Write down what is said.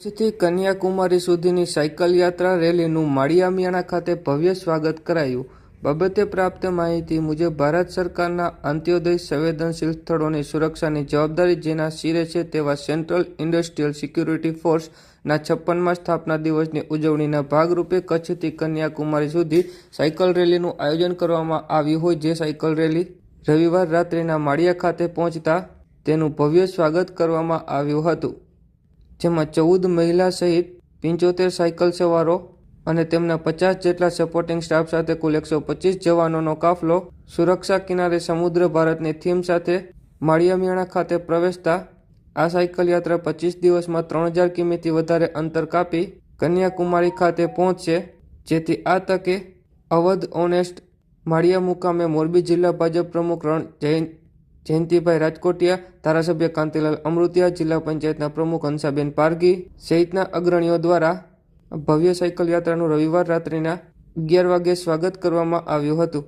કચ્છથી કન્યાકુમારી સુધીની સાયકલ યાત્રા રેલીનું માળિયામિયાણા ખાતે ભવ્ય સ્વાગત કરાયું. બાબતે પ્રાપ્ત માહિતી મુજબ, ભારત સરકારના અંત્યોદય સંવેદનશીલ સ્થળોની સુરક્ષાની જવાબદારી જેના શિરે છે તેવા સેન્ટ્રલ ઇન્ડસ્ટ્રીયલ સિક્યુરિટી ફોર્સના છપ્પનમાં સ્થાપના દિવસની ઉજવણીના ભાગરૂપે કચ્છથી કન્યાકુમારી સુધી સાયકલ રેલીનું આયોજન કરવામાં આવ્યું હોય જે સાયકલ રેલી રવિવાર રાત્રિના માળિયા ખાતે પહોંચતા તેનું ભવ્ય સ્વાગત કરવામાં આવ્યું હતું. જેમાં ચૌદ મહિલા સહિત પંચોતેર સાયકલ સવારો અને તેમના પચાસ જેટલા સપોર્ટિંગ સ્ટાફ સાથે કુલ એકસો પચીસ જવાનોનો કાફલો સુરક્ષા કિનારે સમુદ્ર ભારતની થીમ સાથે માળિયામિયાણા ખાતે પ્રવેશતા આ સાયકલ યાત્રા પચીસ દિવસમાં ત્રણ હજાર કિમીથી વધારે અંતર કાપી કન્યાકુમારી ખાતે પહોંચશે. જેથી આ તકે અવધ ઓનેસ્ટ માળિયા મુકામે મોરબી જિલ્લા ભાજપ પ્રમુખ રણ જયંત જયંતિભાઈ રાજકોટિયા, ધારાસભ્ય કાંતિલાલ અમૃતિયા, જિલ્લા પંચાયતના પ્રમુખ હંસાબેન પારગી સહિતના અગ્રણીઓ દ્વારા ભવ્ય સાયકલ યાત્રાનું રવિવાર રાત્રિના અગિયાર વાગે સ્વાગત કરવામાં આવ્યું હતું.